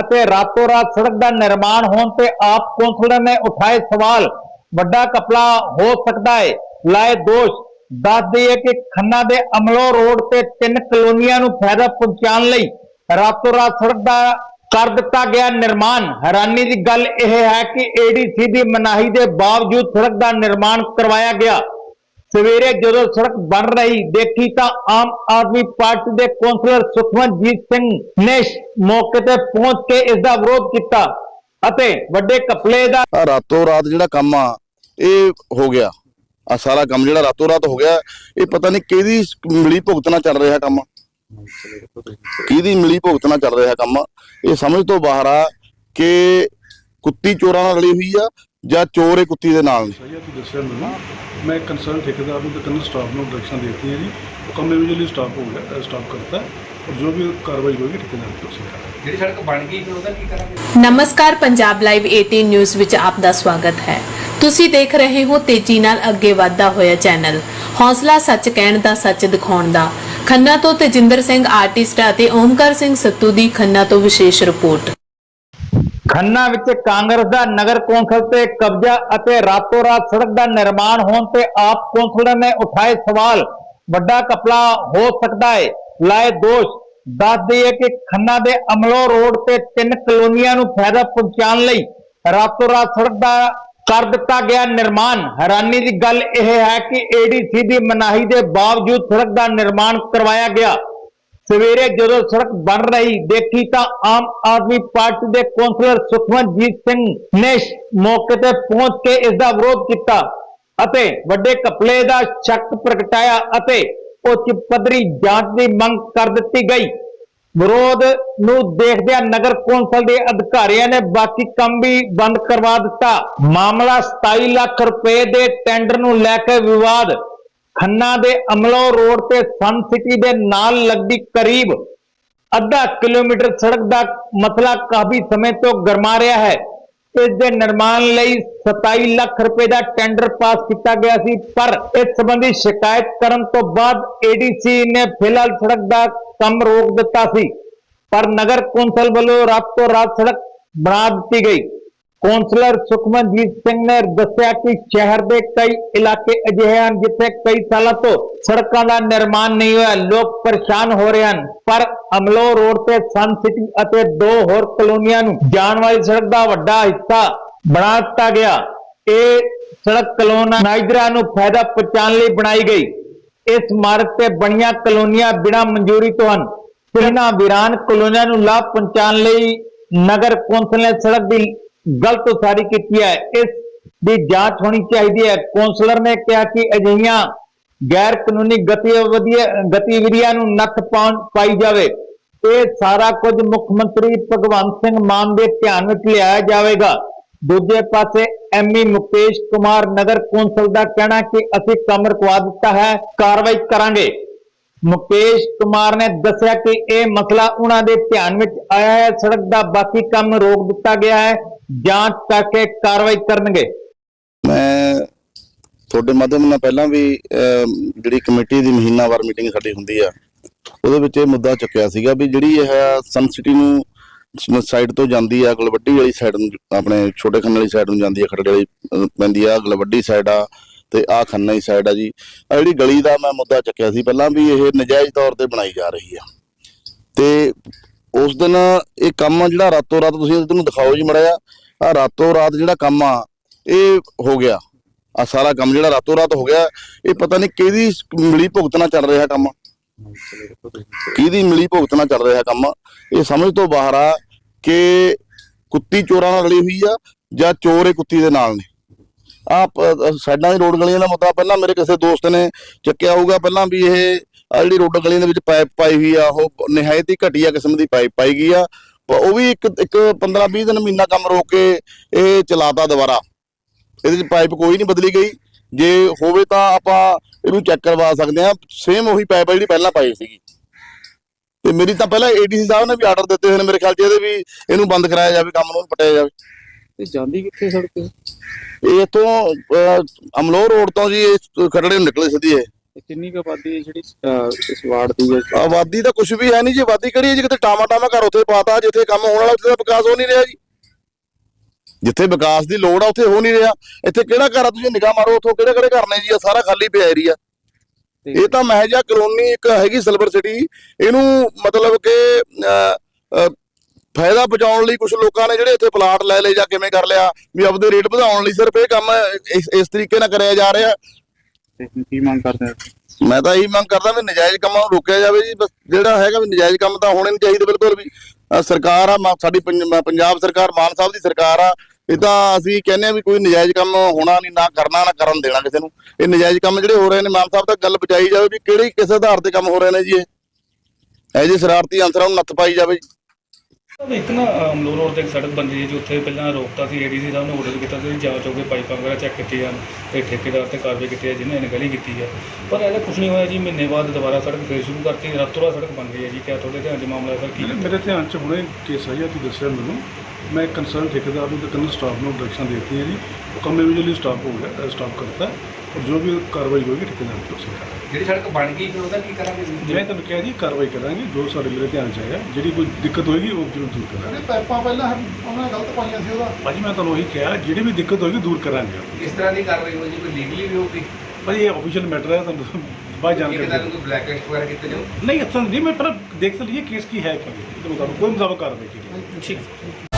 ਅਤੇ ਰਾਤੋਂ ਰਾਤ ਸੜਕ ਦਾ ਨਿਰਮਾਣ ਹੋਣ ਤੇ ਆਪ ਕੌਂਸਲਰ ਨੇ ਉਠਾਏ ਸਵਾਲ। ਵੱਡਾ ਕਪੜਾ ਹੋ ਸਕਦਾ ਹੈ ਲਾਏ ਦੋਸ਼। ਦੱਸ ਦਈਏ ਕਿ ਖੰਨਾ ਦੇ ਅਮਲੋ ਰੋਡ ਤੇ ਤਿੰਨ ਕਲੋਨੀਆਂ ਨੂੰ ਫਾਇਦਾ ਪਹੁੰਚਾਉਣ ਲਈ ਰਾਤੋਂ ਰਾਤ ਸੜਕ ਦਾ ਕਰ ਦਿੱਤਾ ਗਿਆ ਨਿਰਮਾਣ। ਹੈਰਾਨੀ ਦੀ ਗੱਲ ਇਹ ਹੈ ਕਿ ਏਡੀਸੀ ਦੀ ਮਨਾਹੀ ਦੇ ਬਾਵਜੂਦ ਸੜਕ ਦਾ ਨਿਰਮਾਣ ਕਰਵਾਇਆ ਗਿਆ। ਸਵੇਰੇ ਜਦੋਂ ਸੜਕ ਬਣ ਰਹੀ, ਦੇਖੀ ਤਾਂ ਆਮ ਆਦਮੀ ਪਾਰਟੀ ਦੇ ਕੌਂਸਲਰ ਸੁਖਮਨਜੀਤ ਸਿੰਘ ਨੇ ਮੌਕੇ ਤੇ ਪਹੁੰਚ ਕੇ ਇਸ ਦਾ ਵਿਰੋਧ ਕੀਤਾ ਅਤੇ ਵੱਡੇ ਕਪਲੇ ਦਾ ਰਾਤੋਂ ਰਾਤ ਜਿਹੜਾ ਕੰਮ ਆ, ਇਹ ਹੋ ਗਿਆ। ਆ ਸਾਰਾ ਕੰਮ ਜਿਹੜਾ ਰਾਤੋਂ ਰਾਤ ਹੋ ਗਿਆ, ਇਹ ਪਤਾ ਨਹੀਂ ਕਿਹਦੀ ਮਿਲੀ ਭੁਗਤਣਾ ਚੱਲ ਰਿਹਾ ਕੰਮ। ਕਿਹਦੀ ਮਿਲੀ ਭੁਗਤਣਾ ਚੱਲ ਰਿਹਾ ਕੰਮ। ਇਹ ਸਮਝ ਤੋਂ ਬਾਹਰ ਆ ਕਿ ਕੁੱਤੀ ਚੋਰਾਂ ਨਾਲ ਰਲੀ ਹੋਈ ਆ ਜਾਂ ਚੋਰ ਇਹ ਕੁੱਤੀ ਦੇ ਨਾਲ ਨੇ? ਸਹੀ ਹੈ ਤੁਸੀਂ ਦੱਸਿਆ ਮੈਨੂੰ ਮੈਂ ਕੰਸਰਨ ਠੇਕੇਦਾਰ ਨੂੰ ਤੇ ਕੰਨ ਸਟਾਫ ਨੂੰ ਡਾਇਰੈਕਸ਼ਨ ਦਿੱਤੀ ਹੈ ਜੀ। ਉਹ ਕੰਮ ਇਮੀਡੀਏਟਲੀ ਸਟਾਪ ਹੋ ਗਿਆ ਸਟਾਪ ਕਰਤਾ ਹੈ ਔਰ ਜੋ ਵੀ ਕਾਰਵਾਈ ਹੋਏਗੀ ਠੇਕੇਦਾਰ ਤੋਂ ਅਸੀਂ ਕਰਾਂਗੇ। ਜਿਹੜੀ ਸੜਕ ਬਣ ਗਈ ਫਿਰ ਉਹਦਾ ਕੀ ਕਰਾਂਗੇ? ਨਮਸਕਾਰ ਪੰਜਾਬ ਲਾਈਵ 18 ਨਿਊਜ਼ ਵਿੱਚ ਆਪ ਦਾ ਸਵਾਗਤ ਹੈ। ਤੁਸੀਂ ਦੇਖ ਰਹੇ ਹੋ ਤੇਜ਼ੀ ਨਾਲ ਅੱਗੇ ਵਧਦਾ ਹੋਇਆ ਚੈਨਲ। ਹੌਸਲਾ ਸੱਚ ਕਹਿਣ ਦਾ ਸੱਚ ਦਿਖਾਉਣ ਦਾ। ਖੰਨਾ ਤੋਂ ਤੇਜਿੰਦਰ ਸਿੰਘ ਆਰਟਿਸਟ ਅਤੇ ਓਮਕਾਰ ਸਿੰਘ ਸੱਤੂ ਦੀ ਖੰਨਾ ਤੋਂ ਵਿਸ਼ੇਸ਼ ਰਿਪੋਰਟ। ਖੰਨਾ ਵਿੱਚ ਕਾਂਗਰਸ ਦਾ ਨਗਰ ਕੌਂਸਲ ਤੇ ਕਬਜ਼ਾ ਅਤੇ ਰਾਤੋਂ ਰਾਤ ਸੜਕ ਦਾ ਨਿਰਮਾਣ ਹੋਣ ਤੇ ਆਪ ਕੌਂਸਲਰ ਨੇ ਉਠਾਏ ਸਵਾਲ। ਵੱਡਾ ਕਪੜਾ ਹੋ ਸਕਦਾ ਹੈ ਲਾਏ ਦੋਸ਼। ਦੱਸ ਦਈਏ ਕਿ ਖੰਨਾ ਦੇ ਅਮਲੋ ਰੋਡ ਤੇ ਤਿੰਨ ਕਲੋਨੀਆਂ ਨੂੰ ਫਾਇਦਾ ਪਹੁੰਚਾਉਣ ਲਈ ਰਾਤੋਂ ਰਾਤ ਸੜਕ ਦਾ ਕਰ ਦਿੱਤਾ ਗਿਆ ਨਿਰਮਾਣ। ਹੈਰਾਨੀ ਦੀ ਗੱਲ ਇਹ ਹੈ ਕਿ ਏਡੀਸੀ ਦੀ ਮਨਾਹੀ ਦੇ ਬਾਵਜੂਦ ਸੜਕ ਦਾ ਨਿਰਮਾਣ ਕਰਵਾਇਆ ਗਿਆ। ਸਵੇਰੇ ਜਦੋਂ ਸੜਕ ਬਣ ਰਹੀ ਦੇਖੀ ਤਾਂ ਆਮ ਆਦਮੀ ਪਾਰਟੀ ਦੇ ਕੌਂਸਲਰ ਸੁਖਮਨਜੀਤ ਸਿੰਘ ਨੇ ਮੌਕੇ ਤੇ ਪਹੁੰਚ ਕੇ ਇਸ ਦਾ ਵਿਰੋਧ ਕੀਤਾ ਅਤੇ ਵੱਡੇ ਕਪਲੇ ਦਾ ਸ਼ੱਕ ਪ੍ਰਗਟਾਇਆ ਅਤੇ ਉੱਚ ਪੱਧਰੀ ਜਾਂਚ ਦੀ ਮੰਗ ਕਰ ਦਿੱਤੀ ਗਈ। ਵਿਰੋਧ ਨੂੰ ਦੇਖਦਿਆਂ ਨਗਰ ਕੌਂਸਲ ਦੇ ਅਧਿਕਾਰੀਆਂ ਨੇ ਬਾਕੀ ਕੰਮ ਵੀ ਬੰਦ ਕਰਵਾ ਦਿੱਤਾ। ਮਾਮਲਾ 27 ਲੱਖ ਰੁਪਏ ਦੇ ਟੈਂਡਰ ਨੂੰ ਲੈ ਕੇ ਵਿਵਾਦ ਖੰਨਾ ਦੇ ਅਮਲੋ ਰੋਡ ਤੇ ਸਨ ਸਿਟੀ ਦੇ ਨਾਲ ਲੱਗਦੀ ਕਰੀਬ ਅੱਧਾ ਕਿਲੋਮੀਟਰ ਸੜਕ ਦਾ ਮਸਲਾ ਕਾਫੀ ਸਮੇਂ ਤੋਂ ਗਰਮਾ ਰਿਹਾ ਹੈ। ਇਸ ਦੇ ਨਿਰਮਾਣ ਲਈ 27 ਲੱਖ ਰੁਪਏ ਦਾ ਟੈਂਡਰ ਪਾਸ ਕੀਤਾ ਗਿਆ ਸੀ, ਪਰ ਇਸ ਸੰਬੰਧੀ ਸ਼ਿਕਾਇਤ ਕਰਨ ਤੋਂ ਬਾਅਦ ਏਡੀਸੀ ਨੇ ਫਿਲਹਾਲ ਸੜਕ ਦਾ ਕੰਮ ਰੋਕ ਦਿੱਤਾ ਸੀ। ਪਰ ਨਗਰ ਕੌਂਸਲ ਵੱਲੋਂ ਰਾਤੋਂ ਰਾਤ ਸੜਕ ਬਣਾ ਦਿੱਤੀ ਗਈ। ਕੌਂਸਲਰ ਸੁਖਮਨਜੀਤ ਸਿੰਘ ਨੇ ਦੱਸਿਆ ਕਿ ਸ਼ਹਿਰ ਦੇ ਕਈ ਇਲਾਕੇ ਅਜਿਹੇ ਹਨ ਜਿੱਥੇ ਕਈ ਸਾਲਾਂ ਤੋਂ ਸੜਕਾਂ ਦਾ ਨਿਰਮਾਣ ਨਹੀਂ ਹੋਇਆ। ਲੋਕ ਪਰੇਸ਼ਾਨ ਹੋ ਰਹੇ ਹਨ। ਪਰ ਅਮਲੋ ਰੋਡ ਤੇ ਸਨ ਸਿਟੀ ਅਤੇ ਦੋ ਹੋਰ ਕਲੋਨੀਆਂ ਨੂੰ ਜਾਣ ਵਾਲੀ ਸੜਕ ਦਾ ਵੱਡਾ ਹਿੱਸਾ ਬਣਾ ਦਿੱਤਾ ਗਿਆ। ਇਹ ਸੜਕ ਕਲੋਨਾਈਜ਼ਰਾਂ ਨੂੰ ਫਾਇਦਾ ਪਹੁੰਚਾਉਣ ਲਈ ਬਣਾਈ ਗਈ। ਇਸ ਮਾਰਗ ਤੇ ਬਣੀਆਂ ਕਲੋਨੀਆਂ ਬਿਨਾਂ ਮਨਜ਼ੂਰੀ ਤੋਂ ਹਨ। ਇਹਨਾਂ ਵੀਰਾਨ ਕਲੋਨੀਆਂ ਨੂੰ ਲਾਭ ਪਹੁੰਚਾਉਣ ਲਈ ਨਗਰ ਕੌਂਸਲ ਨੇ ਸੜਕ ਦੀ ਗਲਤ ਉਸਾਰੀ ਕੀਤੀ ਹੈ। ਇਸ ਦੀ ਜਾਂਚ ਹੋਣੀ ਚਾਹੀਦੀ ਹੈ। ਕੌਂਸਲਰ ਨੇ ਕਿਹਾ ਕਿ ਅਜਿਹੀਆਂ ਗੈਰ ਕਾਨੂੰਨੀ ਗਤੀਵਿਧੀਆਂ ਨੂੰ ਨੱਥ ਪਾਈ ਜਾਵੇ। ਇਹ ਸਾਰਾ ਕੁਝ ਮੁੱਖ ਮੰਤਰੀ ਭਗਵੰਤ ਸਿੰਘ ਮਾਨ ਦੇ ਧਿਆਨ ਵਿੱਚ ਲਿਆਇਆ ਜਾਵੇਗਾ। ਦੂਜੇ ਪਾਸੇ ਐਮਈ ਮੁਕੇਸ਼ ਕੁਮਾਰ ਨਗਰ ਕੌਂਸਲ ਦਾ ਕਹਿਣਾ ਕਿ ਅਸੀਂ ਕੰਮ ਰੁਕਵਾ ਦਿੱਤਾ ਹੈ। ਕਾਰਵਾਈ ਕਰਾਂਗੇ। ਮੁਕੇਸ਼ ਕੁਮਾਰ ਨੇ ਦੱਸਿਆ ਕਿ ਇਹ ਮਸਲਾ ਉਹਨਾਂ ਦੇ ਧਿਆਨ ਵਿੱਚ ਆਇਆ ਹੈ, ਸੜਕ ਦਾ ਬਾਕੀ ਕੰਮ ਰੋਕ ਦਿੱਤਾ ਗਿਆ ਹੈ, ਜਾਂਚ ਕਰਕੇ ਕਾਰਵਾਈ ਕਰਨਗੇ। ਮੈਂ ਤੁਹਾਡੇ ਮਾਧਿਅਮ ਨਾਲ ਪਹਿਲਾਂ ਵੀ ਜਿਹੜੀ ਕਮੇਟੀ ਦੀ ਮਹੀਨਾਵਾਰ ਮੀਟਿੰਗ ਸਾਡੀ ਹੁੰਦੀ ਆ, ਉਹਦੇ ਵਿੱਚ ਇਹ ਮੁੱਦਾ ਚੁੱਕਿਆ ਸੀਗਾ ਵੀ ਜਿਹੜੀ ਇਹ ਸਨ ਸਿਟੀ ਨੂੰ ਸਾਈਡ ਤੋਂ ਜਾਂਦੀ ਆ ਗਲਵੱਡੀ ਵਾਲੀ ਸਾਈਡ ਨੂੰ, ਆਪਣੇ ਛੋਟੇ ਖੰਨ ਵਾਲੀ ਸਾਈਡ ਨੂੰ ਜਾਂਦੀ ਆ ਖੜੜੇ ਵਾਲੀ ਪੈਂਦੀ ਆ ਗਲਵੱਡੀ ਸਾਈਡ ਆ ਤੇ ਆ ਖੰਨਾ ਹੀ ਸਾਈਡ ਆ ਜੀ। ਆ ਜਿਹੜੀ ਗਲੀ ਦਾ ਮੈਂ ਮੁੱਦਾ ਚੱਕਿਆ ਸੀ, ਪਹਿਲਾਂ ਵੀ ਇਹ ਨਜਾਇਜ਼ ਤੌਰ ਤੇ ਬਣਾਈ ਜਾ ਰਹੀ ਆ। ਤੇ ਉਸ ਦਿਨ ਇਹ ਕੰਮ ਜਿਹੜਾ ਰਾਤੋਂ ਰਾਤ, ਤੁਸੀਂ ਤੁਹਾਨੂੰ ਦਿਖਾਓ ਜੀ ਮੜਿਆ। ਆ ਰਾਤੋਂ ਰਾਤ ਜਿਹੜਾ ਕੰਮ ਆ, ਇਹ ਹੋ ਗਿਆ। ਆ ਸਾਰਾ ਕੰਮ ਜਿਹੜਾ ਰਾਤੋਂ ਰਾਤ ਹੋ ਗਿਆ, ਇਹ ਪਤਾ ਨਹੀਂ ਕਿਹਦੀ ਮਿਲੀ ਭੁਗਤਣਾ ਚੱਲ ਰਿਹਾ ਕੰਮ। ਕਿਹਦੀ ਮਿਲੀ ਭੁਗਤਣਾ ਚੱਲ ਰਿਹਾ ਕੰਮ? ਇਹ ਸਮਝ ਤੋਂ ਬਾਹਰ ਆ ਕਿ ਕੁੱਤੀ ਚੋਰਾਂ ਨਾਲ ਰਲੀ ਹੋਈ ਆ ਜਾਂ ਚੋਰ ਇਹ ਕੁੱਤੀ ਦੇ ਨਾਲ ਨੇ। ਆ ਸਾਈਡਾਂ ਦੀ ਰੋਡ ਗਲੀਆਂ ਦਾ ਮੁੱਦਾ ਪਹਿਲਾਂ ਮੇਰੇ ਕਿਸੇ ਦੋਸਤ ਨੇ ਚੱਕਿਆ ਹੋਊਗਾ, ਪਹਿਲਾਂ ਵੀ ਇਹ ਆ ਜਿਹੜੀ ਰੋਡ ਗਲੀਆਂ ਦੇ ਵਿੱਚ ਪਾਈਪ ਪਾਈ ਹੋਈ ਆ, ਉਹ ਨਿਹਾਇਤ ਹੀ ਘਟੀਆ ਕਿਸਮ ਦੀ ਪਾਈਪ ਪਾਈ ਗਈ ਆ। ਉਹ ਵੀ ਇੱਕ ਇੱਕ 15 20 ਦਿਨ ਮਹੀਨਾ ਕੰਮ ਰੋਕ ਕੇ ਇਹ ਚਲਾਤਾ ਦੁਬਾਰਾ। ਇਹਦੇ ਵਿੱਚ ਪਾਈਪ ਕੋਈ ਨਹੀਂ ਬਦਲੀ ਗਈ। ਜੇ ਹੋਵੇ ਤਾਂ ਆਪਾਂ ਇਹਨੂੰ ਚੈੱਕ ਕਰਵਾ ਸਕਦੇ ਆ ਸੇਮ ਉਹੀ ਪਾਈਪ ਆ ਜਿਹੜੀ ਪਹਿਲਾਂ ਪਾਈ ਸੀਗੀ। ਤੇ ਮੇਰੀ ਤਾਂ ਪਹਿਲਾਂ ਏਡੀਸੀ ਸਾਹਿਬ ਨੇ ਵੀ ਆਰਡਰ ਦਿੱਤੇ ਹੋਏ ਨੇ ਮੇਰੇ ਖਿਆਲ 'ਚ, ਇਹਦੇ ਵੀ ਇਹਨੂੰ ਬੰਦ ਕਰਾਇਆ ਜਾਵੇ, ਕੰਮ ਨੂੰ ਪਟਿਆ ਜਾਵੇ। ਤੇ ਜਾਂਦੀ ਕਿੱਥੇ ਸੜਕ? ਇਹ ਇਥੋਂ ਅਮਲੋਹ ਰੋਡ ਤੋਂ ਜੀ ਖਰੜੇ ਨੂੰ ਨਿਕਲੇ ਸਿੱਧੀ ਤੇ ਕਿੰਨੀ ਕੁ ਆਬਾਦੀ ਹੈ ਜਿਹੜੀ ਅਹ, ਇਸ ਵਾਰਡ ਦੀ ਹੈ? ਆਬਾਦੀ ਤਾਂ ਕੁਝ ਵੀ ਹੈ ਨਹੀਂ ਜੀ ਆਬਾਦੀ ਕਿਹੜੀ ਹੈ ਜੀ? ਕਿਤੇ ਟਾਮਾ ਟਾਮਾ ਘਰ ਉੱਥੇ ਪਾਤਾ ਜਿੱਥੇ ਕੰਮ ਹੋਣ ਵਾਲਾ ਉੱਥੇ ਤਾਂ ਵਿਕਾਸ ਹੋ ਨਹੀਂ ਰਿਹਾ ਜੀ। ਜਿੱਥੇ ਵਿਕਾਸ ਦੀ ਲੋੜ ਆ ਉੱਥੇ ਹੋ ਨਹੀਂ ਰਿਹਾ। ਇੱਥੇ ਕਿਹੜਾ ਘਰ ਆ? ਤੁਸੀਂ ਨਿਗਾਹ ਮਾਰੋ ਉੱਥੋਂ ਕਿਹੜੇ ਕਿਹੜੇ ਘਰ ਨੇ ਜੀ? ਇਹ ਸਾਰਾ ਖਾਲੀ ਪਿਆ ਏਰੀਆ ਤੇ ਇਹ ਤਾਂ ਮਹਿਜ ਕਲੋਨੀ ਇੱਕ ਹੈਗੀ ਸਿਲਵਰ ਸਿਟੀ ਇਹਨੂੰ ਮਤਲਬ ਕਿ ਅਹ, ਅਹ, ਫਾਇਦਾ ਪਹੁੰਚਾਉਣ ਲਈ ਕੁਝ ਲੋਕਾਂ ਨੇ ਜਿਹੜੇ ਇੱਥੇ ਪਲਾਟ ਲੈ ਲਏ ਜਾਂ ਕਿਵੇਂ ਕਰ ਲਿਆ ਵੀ ਆਪਦੇ ਰੇਟ ਵਧਾਉਣ ਲਈ ਸਿਰਫ ਇਹ ਕੰਮ ਇਸ ਤਰੀਕੇ ਨਾਲ ਕਰਿਆ ਜਾ ਰਿਹਾ। ਤੇ ਕੀ ਮੰਗ ਕਰਦੇ ਮੈਂ ਤਾਂ ਇਹੀ ਮੰਗ ਕਰਦਾ ਵੀ ਨਜਾਇਜ਼ ਕੰਮਾਂ ਨੂੰ ਰੋਕਿਆ ਜਾਵੇ ਜੀ ਬਸ ਜਿਹੜਾ ਹੈਗਾ ਵੀ ਨਜਾਇਜ਼ ਕੰਮ ਤਾਂ ਹੋਣੇ ਨਹੀਂ ਚਾਹੀਦੇ ਬਿਲਕੁਲ ਵੀ। ਸਰਕਾਰ ਆ ਸਾਡੀ ਪੰਜਾਬ ਸਰਕਾਰ ਮਾਨ ਸਾਹਿਬ ਦੀ ਸਰਕਾਰ ਆ ਇਹ ਤਾਂ ਅਸੀਂ ਕਹਿੰਦੇ ਆ ਵੀ ਕੋਈ ਨਜਾਇਜ਼ ਕੰਮ ਹੋਣਾ ਨਹੀਂ ਨਾ ਕਰਨਾ ਨਾ ਕਰਨ ਦੇਣਾ ਕਿਸੇ ਨੂੰ। ਇਹ ਨਜਾਇਜ਼ ਕੰਮ ਜਿਹੜੇ ਹੋ ਰਹੇ ਨੇ ਮਾਨ ਸਾਹਿਬ ਤੱਕ ਗੱਲ ਪਹੁੰਚਾਈ ਜਾਵੇ ਵੀ ਕਿਹੜੀ ਕਿਸ ਆਧਾਰ ਤੇ ਕੰਮ ਹੋ ਰਹੇ ਨੇ ਜੀ ਇਹ। ਇਹ ਜੀ ਸ਼ਰਾਰਤੀ ਅੰਸਰਾਂ ਨੂੰ ਨੱਥ ਪਾਈ ਜਾਵੇ। ਜੀ ਇੱਕ ਨਾ ਅਮਲੋ ਰੋਡ ਤੇ ਇੱਕ ਸੜਕ ਬਣਦੀ ਹੈ ਜੀ, ਉੱਥੇ ਪਹਿਲਾਂ ਰੋਕਤਾ ਸੀ ਏਡੀਸੀ ਸਾਹਿਬ ਨੇ ਆਰਡਰ ਕੀਤਾ ਸੀ ਜਾਂਚ ਹੋ ਕੇ ਪਾਈਪਾਂ ਵਗੈਰਾ ਚੈੱਕ ਕੀਤੀ ਜਾਣ ਤੇ ਠੇਕੇਦਾਰ ਤੇ ਕਾਰਵਾਈ ਕੀਤੀ ਹੈ, ਜਿਹਨੇ ਅਣਗਹਿਲੀ ਕੀਤੀ ਹੈ। ਪਰ ਇਹਦਾ ਕੁਝ ਨਹੀਂ ਹੋਇਆ ਜੀ, ਮਹੀਨੇ ਬਾਅਦ ਦੁਬਾਰਾ ਸੜਕ ਫੇਰ ਸ਼ੁਰੂ ਕਰਤੀ, ਰਾਤੋਂ ਰਾਤ ਸੜਕ ਬਣ ਗਈ ਹੈ ਜੀ, ਕਿਆ ਤੁਹਾਡੇ ਧਿਆਨ 'ਚ ਮਾਮਲਾ ਸਰ, ਕੀ ਮੇਰੇ ਧਿਆਨ 'ਚ ਹੁਣੇ ਕੇਸ ਆਇਆ ਤੁਸੀਂ ਦੱਸਿਆ ਮੈਨੂੰ। ਮੈਂ ਕੰਸਰਨ ਠੇਕੇਦਾਰ ਨੂੰ ਤੇ ਕੰਨ ਸਟਾਫ ਨੂੰ ਡਾਇਰੈਕਸ਼ਨ ਦੇ ਦਿੱਤੀ ਹੈ ਜੀ। ਉਹ ਕੰਮ ਇਮੀਡੀਏਟਲੀ ਸਟਾਪ ਹੋ ਗਿਆ ਸਟਾਪ ਕਰਤਾ ਹੈ ਔਰ ਜੋ ਵੀ ਕਾਰਵਾਈ ਹੋਏਗੀ ਠੇਕੇਦਾਰ ਤੇ ਉਸੇ ਕਰਾਂਗੇ ਜਿਹੜੀ ਸੜਕ ਬਣ ਗਈ ਫਿਰ ਉਹਦਾ ਕੀ ਕਰਾਂਗੇ ਮੈਂ ਤੁਹਾਨੂੰ ਕਿਹਾ ਜੀ ਕਾਰਵਾਈ ਕਰਾਂਗੇ ਜੋ ਸਾਡੇ ਮੇਰੇ ਧਿਆਨ 'ਚ ਆਇਆ ਜਿਹੜੀ ਕੋਈ ਦਿੱਕਤ ਹੋਏਗੀ ਉਹ ਜ਼ਰੂਰ ਦੂਰ ਕਰਾਂਗੇ। ਪਾਈਪਾਂ ਪਹਿਲਾਂ ਉਹਨਾਂ ਨੇ ਗਲਤ ਪਾਈਆਂ ਸੀ ਉਹਦਾ। ਭਾਜੀ ਮੈਂ ਤੁਹਾਨੂੰ ਉਹੀ ਕਿਹਾ ਜਿਹੜੀ ਵੀ ਦਿੱਕਤ ਹੋਏਗੀ ਦੂਰ ਕਰਾਂਗੇ ਕਿਸ ਤਰ੍ਹਾਂ ਦੀ ਕਾਰਵਾਈ ਹੋਈ ਜੀ ਕੋਈ ਲੀਗਲੀ ਵੀ ਹੋਊਗੀ? ਭਾਜੀ ਇਹ ਆਫੀਸ਼ੀਅਲ ਮੈਟਰ ਹੈ ਤੁਹਾਨੂੰ ਬਾਅਦ ਜਾਣਕਾਰੀ ਨੂੰ ਕੋਈ ਬਲੈਕ ਲਿਸਟ ਵਗੈਰਾ ਕੀਤੇ ਜਾਓ ਨਹੀਂ ਅਸਾਂ ਨਹੀਂ ਮੈਂ ਪਰ ਦੇਖ ਸਕਦੇ ਇਹ ਕੇਸ ਕੀ ਹੈ ਕਿ ਮੁਤਾਬਕ ਕੋਈ ਮੁਤਾਬਕ ਕਾਰਵਾਈ ਕੀਤੀ। ਠੀਕ